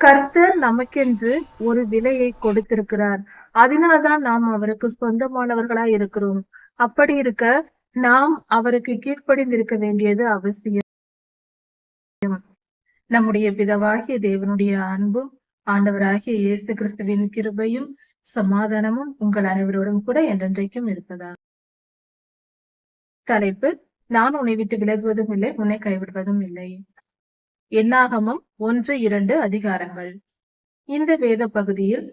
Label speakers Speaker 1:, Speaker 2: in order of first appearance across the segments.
Speaker 1: கர்த்தர் நமக்கென்று ஒரு விலையை கொடுத்திருக்கிறார். அதனால்தான் நாம் அவருக்கு சொந்தமானவர்களாய் இருக்கிறோம். அப்படி இருக்க நாம் அவருக்கு கீழ்ப்படிந்திருக்க வேண்டியது அவசியம். நம்முடைய பிதவாகிய தேவனுடைய அன்பும் ஆண்டவராகிய இயேசு கிறிஸ்துவின் கிருபையும் சமாதானமும் உங்கள் அனைவரோடும் கூட என்றென்றைக்கும் இருப்பதா தலைப்பு நான் உன்னை விட்டு விலகுவதும் இல்லை உன்னை கைவிடுவதும் இல்லை. எண்ணாகமம் ஒன்று இரண்டு அதிகாரங்கள். இந்த வேத பகுதியில்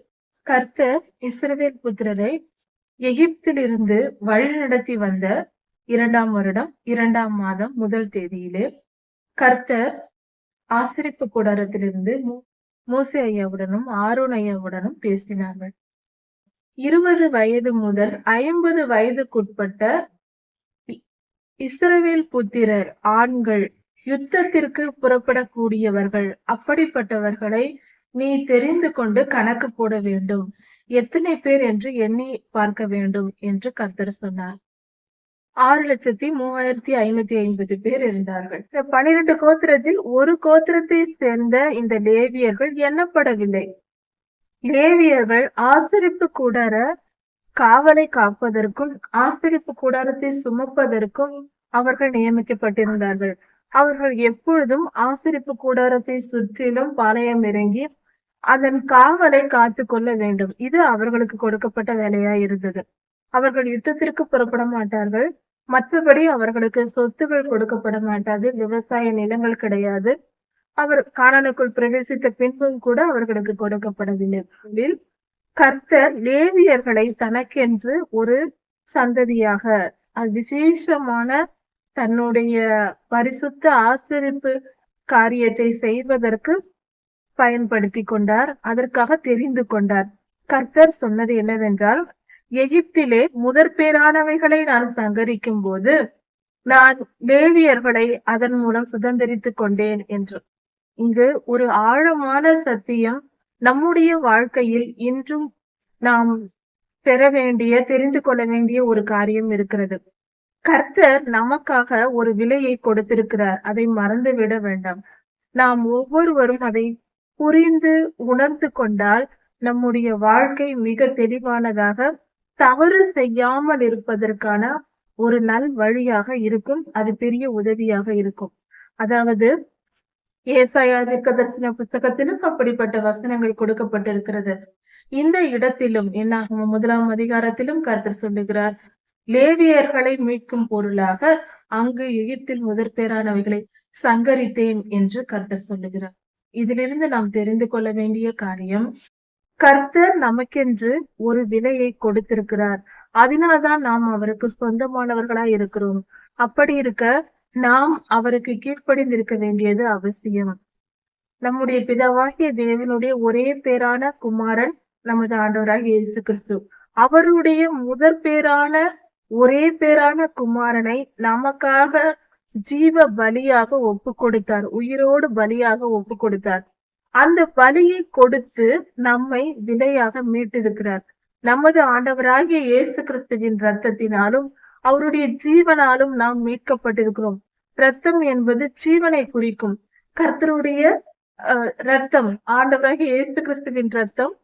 Speaker 1: கர்த்தர் இஸ்ரவேல் புத்திரரை எகிப்திலிருந்து வழிநடத்தி வந்த இரண்டாம் வருடம் இரண்டாம் மாதம் முதல் தேதியிலே கர்த்தர் ஆசிரிப்பு கூடாரத்திலிருந்து மூசை ஐயாவுடனும் ஆரோன் ஐயாவுடனும் பேசினார்கள். இருபது வயது முதல் ஐம்பது வயதுக்குட்பட்ட இஸ்ரவேல் புத்திரர் ஆண்கள் யுத்தத்திற்கு புறப்படக்கூடியவர்கள் அப்படிப்பட்டவர்களை நீ தெரிந்து கொண்டு கணக்கு போட வேண்டும். எத்தனை பேர் என்று எண்ணி பார்க்க வேண்டும் என்று கர்த்தர் சொன்னார். ஆறு லட்சத்தி மூவாயிரத்தி ஐநூத்தி ஐம்பது பேர் இருந்தார்கள். இந்த பனிரெண்டு கோத்திரத்தில் ஒரு கோத்திரத்தை சேர்ந்த இந்த லேவியர்கள் எண்ணப்படவில்லை. லேவியர்கள் ஆசிரிப்பு கூடார காவலை காப்பதற்கும் ஆசிரிப்பு கூடாரத்தை சுமப்பதற்கும் அவர்கள் நியமிக்கப்பட்டிருந்தார்கள். அவர்கள் எப்பொழுதும் ஆசிரிப்பு கூடாரத்தை சுற்றிலும் பாளையம் இறங்கி அதன் காவலை காத்து கொள்ள வேண்டும். இது அவர்களுக்கு கொடுக்கப்பட்ட வேலையா இருந்தது. அவர்கள் யுத்தத்திற்கு புறப்பட மாட்டார்கள். மற்றபடி அவர்களுக்கு சொத்துகள் கொடுக்கப்பட மாட்டாது. விவசாய நிலங்கள் கிடையாது. அவர் காணனுக்குள் பிரவேசித்த பின்பும் கூட அவர்களுக்கு கொடுக்கப்படவில்லை. கர்த்தர் லேவியர்களை தனக்கென்று ஒரு சந்ததியாக அது விசேஷமான தன்னுடைய பரிசுத்த ஆசிரிப்பு காரியத்தை செய்வதற்கு பயன்படுத்தி கொண்டார் அதற்காக தெரிந்து கொண்டார். கர்த்தர் சொன்னது என்னவென்றால் எகிப்திலே முதற் பேரானவைகளை நான் சங்கரிக்கும் போது நான் லேவியர்களை அதன் மூலம் சுதந்திரித்துக் கொண்டேன் என்று. இங்கு ஒரு ஆழமான சத்தியம் நம்முடைய வாழ்க்கையில் இன்றும் நாம் பெற வேண்டிய தெரிந்து கொள்ள வேண்டிய ஒரு காரியம் இருக்கிறது. கர்த்தர் நமக்காக ஒரு விலையை கொடுத்திருக்கிறார். அதை மறந்து விட வேண்டாம். நாம் ஒவ்வொருவரும் அதை புரிந்து உணர்ந்து கொண்டால் நம்முடைய வாழ்க்கை மிக தெளிவானதாக தவறு செய்யாமல் இருப்பதற்கான ஒரு நல் வழியாக இருக்கும். அது பெரிய உதவியாக இருக்கும். அதாவது ஏசாயா தீர்க்கதரிசன புஸ்தகத்திலும் அப்படிப்பட்ட வசனங்கள் கொடுக்கப்பட்டிருக்கிறது. இந்த இடத்திலும் என்னாகும்? முதலாம் அதிகாரத்திலும் கருத்தர் சொல்லுகிறார் லேவியர்களை மீட்கும் பொருளாக அங்கு எகிப்தில் முதற்பேரானவைகளை சங்கரித்தேன் என்று கர்த்தர் சொல்லுகிறார். இதிலிருந்து நாம் தெரிந்து கொள்ள வேண்டிய காரியம் கர்த்தர் நமக்கென்று ஒரு விலையை கொடுத்திருக்கிறார். அதனால்தான் நாம் அவருக்கு சொந்தமானவர்களாய் இருக்கிறோம். அப்படி இருக்க நாம் அவருக்கு கீழ்ப்படிந்திருக்க வேண்டியது அவசியம். நம்முடைய பிதாவாகிய தேவனுடைய ஒரே பேரான குமாரன் நமது ஆண்டவராகிய இயேசு கிறிஸ்து. அவருடைய முதற் பேரான ஒரே பேரான குமாரனை நமக்காக ஜீவ பலியாக ஒப்பு கொடுத்தார். உயிரோடு பலியாக ஒப்பு கொடுத்தார். அந்த பலியை கொடுத்து நம்மை விலையாக மீட்டிருக்கிறார். நமது ஆண்டவராகிய இயேசு கிறிஸ்துவின் ரத்தத்தினாலும் அவருடைய ஜீவனாலும் நாம் மீட்கப்பட்டிருக்கிறோம். ரத்தம் என்பது ஜீவனை குறிக்கும். கர்த்தருடைய அஹ், ரத்தம் ஆண்டவராகிய இயேசு கிறிஸ்துவின் ரத்தம்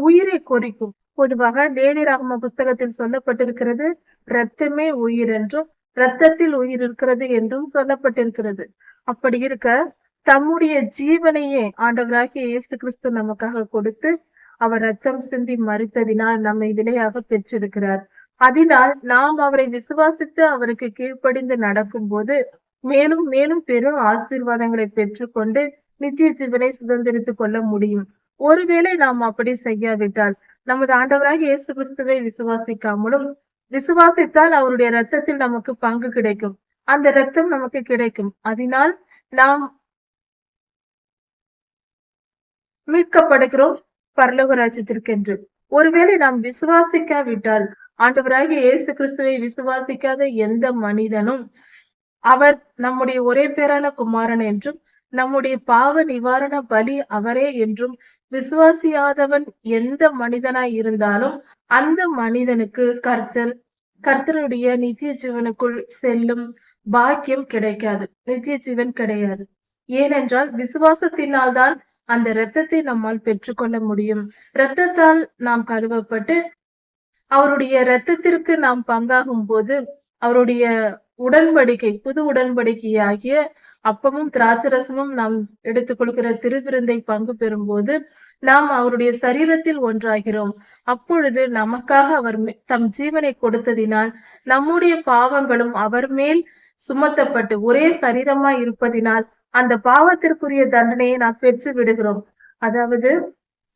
Speaker 1: உயிரை குறிக்கும். பொதுவாக லேலிராகம புஸ்தகத்தில் சொல்லப்பட்டிருக்கிறது ரத்தமே உயிர் என்றும் ரத்தத்தில் உயிர் இருக்கிறது என்றும் சொல்லப்பட்டிருக்கிறது. அப்படி இருக்க தம்முடைய ஜீவனையே ஆண்டவராகிய இயேசு கிறிஸ்து நமக்காக கொடுத்து அவர் ரத்தம் சிந்தி மறித்ததினால் நம்மை விலையாக பெற்றிருக்கிறார். அதனால் நாம் அவரை விசுவாசித்து அவருக்கு கீழ்ப்படிந்து நடக்கும் போது மேலும் மேலும் பெரும் ஆசீர்வாதங்களை பெற்றுக்கொண்டு நித்திய ஜீவனை சுதந்திரித்துக் கொள்ள முடியும். ஒருவேளை நாம் அப்படி செய்யாவிட்டால் நமது ஆண்டவராக இயேசு கிறிஸ்துவை விசுவாசிக்காமலும் விசுவாசித்தால் அவருடைய ரத்தத்தில் நமக்கு பங்கு கிடைக்கும். அந்த ரத்தம் நமக்கு கிடைக்கும். அதனால் நாம் மீட்கப்படுகிறோம் பரலோக ராஜ்யத்திற்கென்று. ஒருவேளை நாம் விசுவாசிக்காவிட்டால் ஆண்டவராக இயேசு கிறிஸ்துவை விசுவாசிக்காத எந்த மனிதனும் அவர் நம்முடைய ஒரே பேரான குமாரன் என்றும் நம்முடைய பாவ நிவாரண பலி அவரே என்றும் விசுவாசியாதவன் எந்த மனிதனாய் இருந்தாலும் அந்த மனிதனுக்கு கர்த்தர் கர்த்தருடைய நித்திய ஜீவனுக்குள் செல்லும் பாக்கியம் கிடைக்காது. நித்திய ஜீவன் கிடையாது. ஏனென்றால் விசுவாசத்தினால்தான் அந்த இரத்தத்தை நம்மால் பெற்றுக்கொள்ள முடியும். இரத்தத்தால் நாம் கழுவப்பட்டு அவருடைய இரத்தத்திற்கு நாம் பங்காகும் போது அவருடைய உடன்படிக்கை புது உடன்படிக்கையாகிய அப்பமும் திராட்சரசமும் நாம் எடுத்துக்கொள்கிற திருவிருந்தை பங்கு பெறும்போது நாம் அவருடைய சரீரத்தில் ஒன்றாகிறோம். அப்பொழுது நமக்காக அவர் தம் ஜீவனை கொடுத்ததினால் நம்முடைய பாவங்களும் அவர் மேல் சுமத்தப்பட்டு ஒரே சரீரமாய் இருப்பதினால் அந்த பாவத்திற்குரிய தண்டனையை நாம் பெற்று விடுகிறோம். அதாவது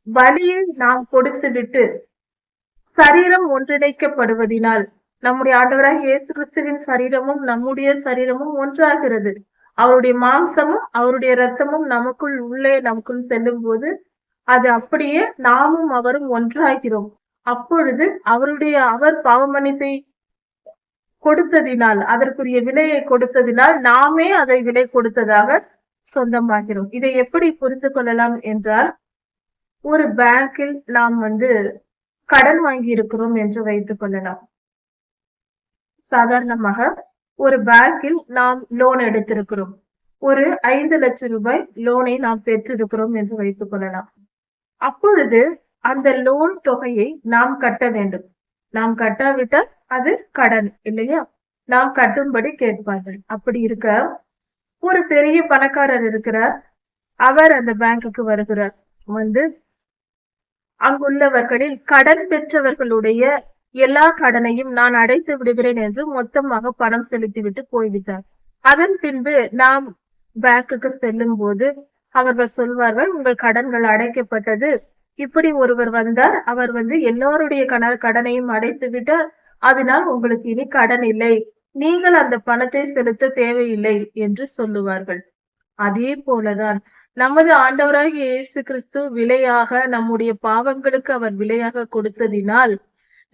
Speaker 1: வலியை நாம் கொடுத்து விட்டு சரீரம் ஒன்றிணைக்கப்படுவதினால் நம்முடைய ஆண்டவராக இயேசு கிறிஸ்துவின் சரீரமும் நம்முடைய சரீரமும் ஒன்றாகிறது. அவருடைய மாம்சமும் அவருடைய ரத்தமும் நமக்குள் உள்ளே நமக்குள் செல்லும் போது அது அப்படியே நாமும் அவரும் ஒன்றாகிறோம். அப்பொழுது அவருடைய அவர் பாவமன்னிப்பை கொடுத்ததினால் அதற்குரிய விலையை கொடுத்ததினால் நாமே அதை விலை கொடுத்ததாக சொந்தமாகிறோம். இதை எப்படி புரிந்து கொள்ளலாம் என்றால் ஒரு பேங்கில் நாம் வந்து கடன் வாங்கி இருக்கிறோம் என்று வைத்துக் கொள்ளலாம். சாதாரணமாக ஒரு பேங்கில் நாம் லோன் எடுத்திருக்கிறோம். ஒரு ஐந்து லட்சம் ரூபாய் லோனை நாம் பெற்றிருக்கிறோம் என்று வைத்துக் கொள்ளலாம். அப்பொழுது அந்த லோன் தொகையை நாம் கட்ட வேண்டும். நாம் கட்டாவிட்டால் அது கடன் இல்லையா? நாம் கட்டும்படி கேட்பார்கள். அப்படி இருக்க ஒரு பெரிய பணக்காரர் இருக்கிறார். அவர் அந்த பேங்குக்கு வருகிறார். வந்து அங்குள்ளவர்களில் கடன் பெற்றவர்களுடைய எல்லா கடனையும் நான் அடைத்து விடுகிறேன் என்று மொத்தமாக பணம் செலுத்திவிட்டு போய்விட்டார். அதன் பின்பு நாம் பேங்குக்கு செல்லும் போது அவர்கள் சொல்வார்கள் உங்கள் கடன்கள் அடைக்கப்பட்டது. இப்படி ஒருவர் வந்தார். அவர் வந்து எல்லோருடைய கட கடனையும் அடைத்து விட்டார் அதனால் உங்களுக்கு இனி கடன் இல்லை. நீங்கள் அந்த பணத்தை செலுத்த தேவையில்லை என்று சொல்லுவார்கள். அதே போலதான் நமது ஆண்டவராகிய இயேசு கிறிஸ்து விலையாக நம்முடைய பாவங்களுக்கு அவர் விலையாக கொடுத்ததினால்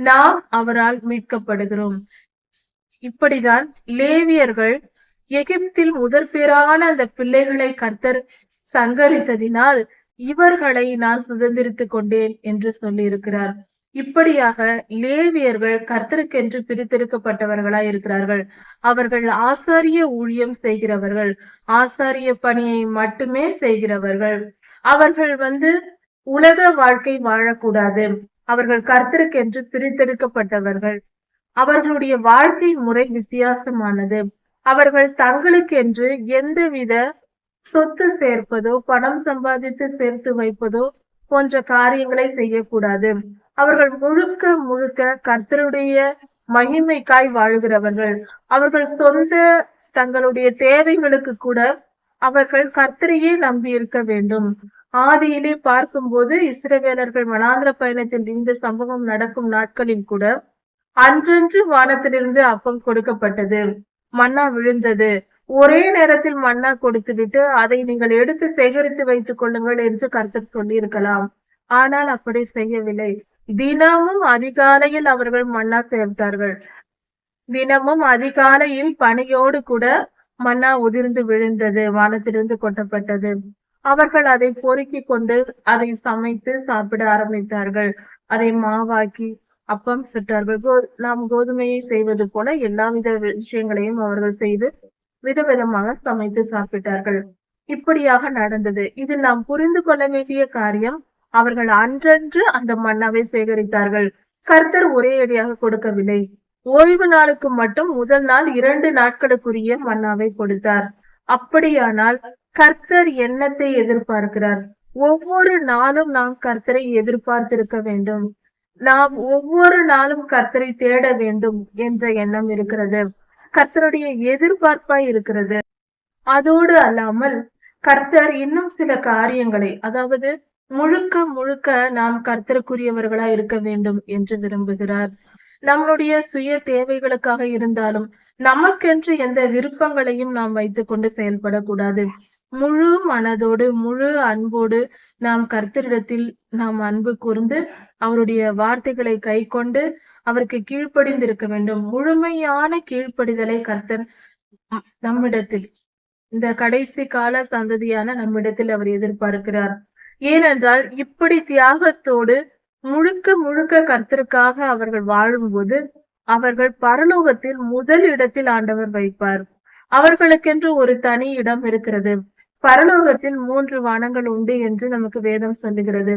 Speaker 1: நாம் அவரால் மீட்கப்படுகிறோம். இப்படிதான் லேவியர்கள் எகிப்தில் முதற் பேரான அந்த பிள்ளைகளை கர்த்தர் சங்கரித்ததினால் இவர்களை நான் சுதந்திரித்துக் கொண்டேன் என்று சொல்லி இருக்கிறார் இப்படியாக லேவியர்கள் கர்த்தருக்கென்று பிரித்தெடுக்கப்பட்டவர்களாய் இருக்கிறார்கள். அவர்கள் ஆசாரிய ஊழியம் செய்கிறவர்கள் ஆசாரிய பணியை மட்டுமே செய்கிறவர்கள். அவர்கள் வந்து உலக வாழ்க்கை வாழக்கூடாது. அவர்கள் கர்த்தருக்கென்று பிரித்தெடுக்கப்பட்டவர்கள். அவர்களுடைய வாழ்க்கை முறை வித்தியாசமானது. அவர்கள் தங்களுக்கென்று எந்தவித சொத்து சேர்ப்பதோ பணம் சம்பாதித்து சேர்த்து வைப்பதோ போன்ற காரியங்களை செய்யக்கூடாது. அவர்கள் முழுக்க முழுக்க கர்த்தருடைய மகிமைக்காய் வாழ்கிறவர்கள். அவர்கள் சொந்த தங்களுடைய தேவைகளுக்கு கூட அவர்கள் கர்த்தரையே நம்பி இருக்க வேண்டும். ஆதியிலே பார்க்கும்போது இஸ்ரவேலர்கள் வனாந்திர பயணத்தில் இந்த சம்பவம் நடக்கும் நாட்களில் கூட அன்றன்று வானத்திலிருந்து அப்பம் கொடுக்கப்பட்டது. மன்னா விழுந்தது. ஒரே நேரத்தில் மன்னா கொடுத்துவிட்டு அதை நீங்கள் எடுத்து சேகரித்து வைத்துக் கொள்ளுங்கள் என்று கர்த்தர் சொல்லியிருக்கலாம். ஆனால் அப்படி செய்யவில்லை. தினமும் அதிகாலையில் அவர்கள் மன்னா சேர்த்தார்கள் தினமும் அதிகாலையில் பணியோடு கூட மன்னா உதிர்ந்து விழுந்தது வானத்திலிருந்து கொட்டப்பட்டது. அவர்கள் அதை பொறுக்கி கொண்டு அதை சமைத்து சாப்பிட ஆரம்பித்தார்கள். அதை மாவாக்கி அப்பம் சுட்டார்கள். கோ- நாம் கோதுமையை செய்வது போல எல்லாவித விஷயங்களையும் அவர்கள் செய்து விதவிதமாக சமைத்து சாப்பிட்டார்கள். இப்படியாக நடந்தது. இதில் நாம் புரிந்து கொள்ள வேண்டிய காரியம் அவர்கள் அன்றன்று அந்த மன்னாவை சேகரித்தார்கள். கர்த்தர் ஒரே அடியாக கொடுக்கவில்லை. ஓய்வு நாளுக்கு மட்டும் முதல் நாள் இரண்டு நாட்களுக்குரிய மன்னாவை கொடுத்தார். அப்படியானால் கர்த்தர் எண்ணத்தை எதிர்பார்க்கிறார்? ஒவ்வொரு நாளும் நாம் கர்த்தரை எதிர்பார்த்திருக்க வேண்டும். நாம் ஒவ்வொரு நாளும் கர்த்தரை தேட வேண்டும் என்ற எண்ணம் இருக்கிறது. கர்த்தருடைய எதிர்பார்ப்பாய் இருக்கிறது. அதோடு அல்லாமல் கர்த்தர் இன்னும் சில காரியங்களை அதாவது முழுக்க முழுக்க நாம் கர்த்தருக்குரியவர்களா இருக்க வேண்டும் என்று விரும்புகிறார். நம்மளுடைய சுய தேவைகளுக்காக இருந்தாலும் நமக்கென்று எந்த விருப்பங்களையும் நாம் வைத்துக்கொண்டு செயல்படக்கூடாது. முழு மனதோடு முழு அன்போடு நாம் கர்த்தரிடத்தில் நாம் அன்பு கூர்ந்து அவருடைய வார்த்தைகளை கை கொண்டு அவருக்கு கீழ்ப்படிந்திருக்க வேண்டும். முழுமையான கீழ்ப்படிதலை கர்த்தர் நம்மிடத்தில் இந்த கடைசி கால சந்ததியான நம்மிடத்தில் அவர் எதிர்பார்க்கிறார். ஏனென்றால் இப்படி தியாகத்தோடு முழுக்க முழுக்க கர்த்தருக்காக அவர்கள் வாழும்போது அவர்கள் பரலோகத்தில் முதல் இடத்தில் ஆண்டவர் வைப்பார். அவர்களுக்கென்று ஒரு தனி இடம் இருக்கிறது. பரலோகத்தில் மூன்று வானங்கள் உண்டு என்று நமக்கு வேதம் சொல்லுகிறது.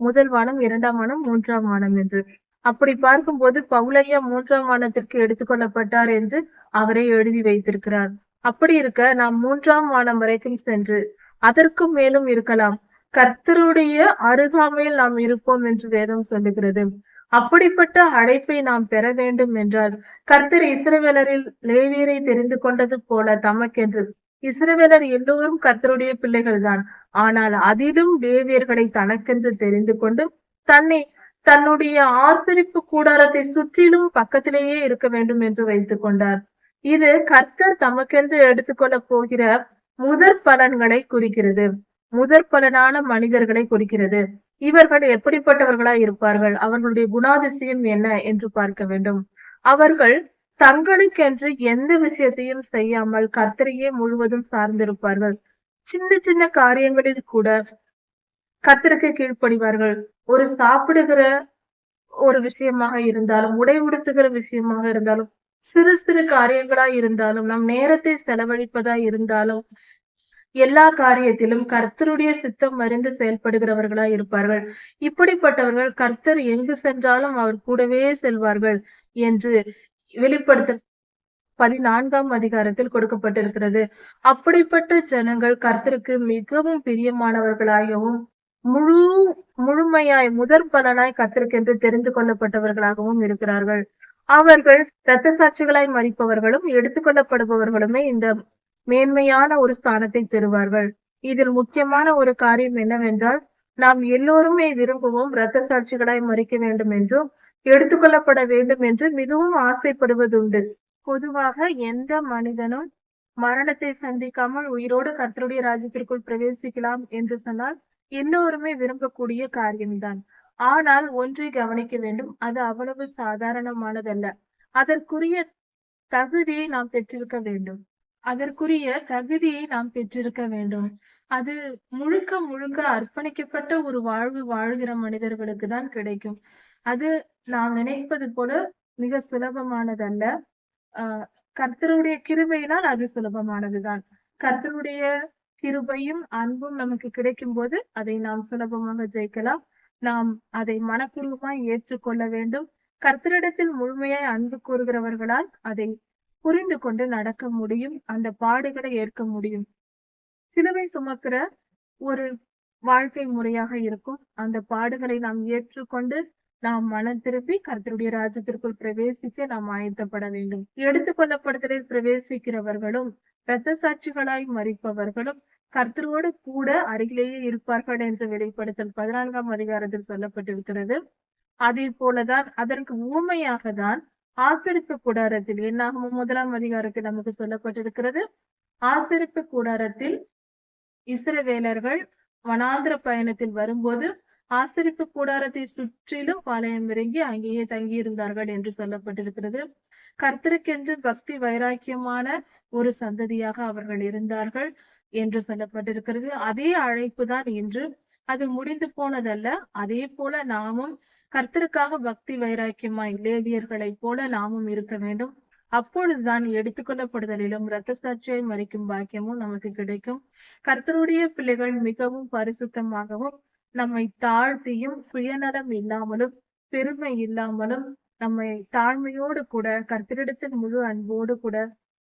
Speaker 1: முதல் வானம் இரண்டாம் வானம் மூன்றாம் வானம் என்று. அப்படி பார்க்கும்போது பவுலையா மூன்றாம் வானத்திற்கு எடுத்துக்கொள்ளப்பட்டார் என்று அவரை எழுதி வைத்திருக்கிறார். அப்படி இருக்க நாம் மூன்றாம் வானம் வரைக்கும் சென்று அதற்கும் மேலும் இருக்கலாம். கர்த்தருடைய அருகாமையில் நாம் இருப்போம் என்று வேதம் சொல்லுகிறது. அப்படிப்பட்ட அழைப்பை நாம் பெற வேண்டும் என்றால் கர்த்தர் இஸ்ரவேலரில் லேவியரை தெரிந்து கொண்டது போல தமக்கென்று இஸ்ரவேலர் எல்லோரும் கர்த்தருடைய பிள்ளைகள்தான். ஆனால் அதிலும் தேவியர்களை தனக்கென்று தெரிந்து கொண்டு தன்னை தன்னுடைய ஆசிரிப்பு கூடாரத்தை சுற்றிலும் பக்கத்திலேயே இருக்க வேண்டும் என்று வைத்துக் கொண்டார். இது கர்த்தர் தமக்கென்று எடுத்துக்கொள்ள போகிற முதற் பலன்களை குறிக்கிறது. முதற் பலனான மனிதர்களை குறிக்கிறது. இவர்கள் எப்படிப்பட்டவர்களா இருப்பார்கள் அவர்களுடைய குணாதிசயம் என்ன என்று பார்க்க வேண்டும். அவர்கள் தங்களுக்கென்று எந்த விஷயத்தையும் செய்யாமல் கர்த்தரையே முழுவதும் சார்ந்திருப்பார்கள். சின்ன சின்ன காரியங்களில் கூட கர்த்தருக்கு கீழ்ப்படிவார்கள். ஒரு சாப்பிடுகிற ஒரு விஷயமாக இருந்தாலும் உடை உடுத்துகிற விஷயமாக இருந்தாலும் சிறு சிறு காரியங்களா இருந்தாலும் நம் நேரத்தை செலவழிப்பதா இருந்தாலும் எல்லா காரியத்திலும் கர்த்தருடைய சித்தம் அறிந்து செயல்படுகிறவர்களா இருப்பார்கள். இப்படிப்பட்டவர்கள் கர்த்தர் எங்கு சென்றாலும் அவர் கூடவே செல்வார்கள் என்று வெளிப்படுத்த பதினான்காம் அதிகாரத்தில் கொடுக்கப்பட்டிருக்கிறது. அப்படிப்பட்ட ஜனங்கள் கர்த்தருக்கு மிகவும் பிரியமானவர்களாகவும் முழு முழுமையாய் முதற் பலனாய் கர்த்தருக்கென்று தெரிந்து கொள்ளப்பட்டவர்களாகவும் இருக்கிறார்கள். அவர்கள் இரத்த சாட்சிகளாய் மறிப்பவர்களும் எடுத்துக்கொள்ளப்படுபவர்களுமே இந்த மேன்மையான ஒரு ஸ்தானத்தை பெறுவார்கள். இதில் முக்கியமான ஒரு காரியம் என்னவென்றால் நாம் எல்லோருமே விரும்புவோம் இரத்த சாட்சிகளாய் மறிக்க வேண்டும் என்றும் எடுத்துக்கொள்ளப்பட வேண்டும் என்று மிகவும் ஆசைப்படுவதுண்டு. பொதுவாக எந்த மனிதனும் மரணத்தை சந்திக்காமல் உயிரோடு கர்த்தருடைய ராஜ்யத்திற்குள் பிரவேசிக்கலாம் என்று சொன்னால் எல்லோருமே விரும்பக்கூடிய காரியம்தான். ஆனால் ஒன்றை கவனிக்க வேண்டும் அது அவ்வளவு சாதாரணமானதல்ல. அதற்குரிய தகுதியை நாம் பெற்றிருக்க வேண்டும். அதற்குரிய தகுதியை நாம் பெற்றிருக்க வேண்டும். அது முழுக்க முழுக்க அர்ப்பணிக்கப்பட்ட ஒரு வாழ்வு வாழ்கிற மனிதர்களுக்கு தான் கிடைக்கும். அது நாம் நினைப்பது போல மிக சுலபமானதல்ல. ஆஹ் கர்த்தருடைய கிருபையினால் அது சுலபமானதுதான். கர்த்தருடைய கிருபையும் அன்பும் நமக்கு கிடைக்கும் போது அதை நாம் சுலபமாக ஜெயிக்கலாம். நாம் அதை மனப்பூர்வமாய் ஏற்றுக்கொள்ள வேண்டும். கர்த்தரிடத்தில் முழுமையாய் அன்பு கூறுகிறவர்களால் அதை புரிந்து கொண்டு நடக்க முடியும். அந்த பாடுகளை ஏற்க முடியும். சிலுவை சுமக்கிற ஒரு வாழ்க்கை முறையாக இருக்கும். அந்த பாடுகளை நாம் ஏற்றுக்கொண்டு நாம் மனம் திருப்பி கர்த்தருடைய ராஜ்யத்திற்குள் பிரவேசிக்க நாம் ஆயத்தப்பட வேண்டும். எடுத்துக்கொள்ளப்படுதலில் பிரவேசிக்கிறவர்களும் இரத்த சாட்சிகளாய் மறிப்பவர்களும் கர்த்தரோடு கூட அருகிலேயே இருப்பார்கள் என்று வெளிப்படுத்தல் பதினான்காம் அதிகாரத்தில் சொல்லப்பட்டிருக்கிறது. அதே போலதான் அதற்கு ஊமையாக தான் ஆசிரிப்பு கூடாரத்தில் என்னாகும் முதலாம் அதிகாரத்தில் நமக்கு சொல்லப்பட்டிருக்கிறது. ஆசிரிப்பு கூடாரத்தில் இஸ்ரவேலர்கள் வனாந்திர பயணத்தில் வரும்போது ஆசரிப்பு கூடாரத்தை சுற்றிலும் பாளையம் இறங்கி அங்கேயே தங்கியிருந்தார்கள் என்று சொல்லப்பட்டிருக்கிறது. கர்த்தருக்கென்று பக்தி வைராக்கியமான ஒரு சந்ததியாக அவர்கள் இருந்தார்கள் என்று சொல்லப்பட்டிருக்கிறது. அதே அழைப்பு தான் இன்று. அது முடிந்து போனதல்ல. அதே போல நாமும் கர்த்தருக்காக பக்தி வைராக்கியமாய் லேவியர்களைப் போல நாமும் இருக்க வேண்டும். அப்பொழுதுதான் எடுத்துக்கொள்ளப்படுதலிலும் இரத்த சாட்சியை மறிக்கும் பாக்கியமும் நமக்கு கிடைக்கும். கர்த்தருடைய பிள்ளைகள் மிகவும் பரிசுத்தமாகவும் நம்மை தாழ்த்தியும் சுயநலம் இல்லாமலும் பெருமை இல்லாமலும் நம்மை தாழ்மையோடு கூட கர்த்தரிடத்தில் முழு அன்போடு கூட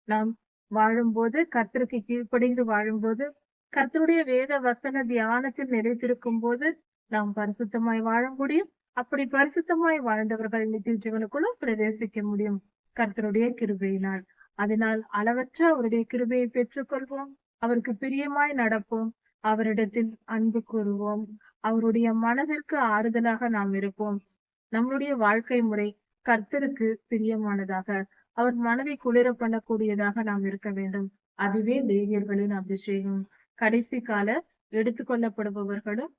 Speaker 1: நாம் வாழும்போது கர்த்தருக்கு கீழ்ப்படிந்து வாழும்போது கர்த்தருடைய வேத வசன தியானத்தில் நிறைத்திருக்கும் போது நாம் பரிசுத்தமாய் வாழ முடியும். அப்படி பரிசுத்தமாய் வாழ்ந்தவர்கள் நித்திய ஜீவனுக்குள்ளும் பிரவேசிக்க முடியும் கர்த்தருடைய கிருபையினால். அதனால் அளவற்ற அவருடைய கிருபையை பெற்றுக்கொள்வோம். அவருக்கு பிரியமாய் நடப்போம். அவரிடத்தில் அன்பு கூறுவோம். அவருடைய மனதிற்கு ஆறுதலாக நாம் இருப்போம். நம்மளுடைய வாழ்க்கை முறை கர்த்தருக்கு பிரியமானதாக அவர் மனதை குளிர பண்ணக்கூடியதாக நாம் இருக்க வேண்டும். அதுவே தேவியர்களின் அபிஷேகம். கடைசி கால எடுத்துக்கொள்ளப்படுபவர்களும்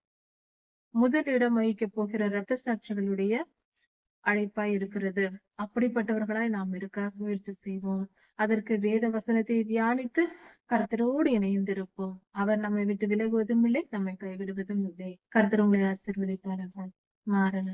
Speaker 1: முதலிடம் வகிக்க போகிற இரத்த சாட்சிகளுடைய அழைப்பாய் இருக்கிறது. அப்படிப்பட்டவர்களாய் நாம் இருக்க முயற்சி செய்வோம். அதற்கு வேத வசனத்தை தியானித்து கர்த்தரோடு இணைந்திருப்போம். அவர் நம்மை விட்டு விலகுவதும் இல்லை நம்மை கைவிடுவதும் இல்லை. கர்த்தர் உங்களை ஆசிர்வதிப்பார்கள் மாறன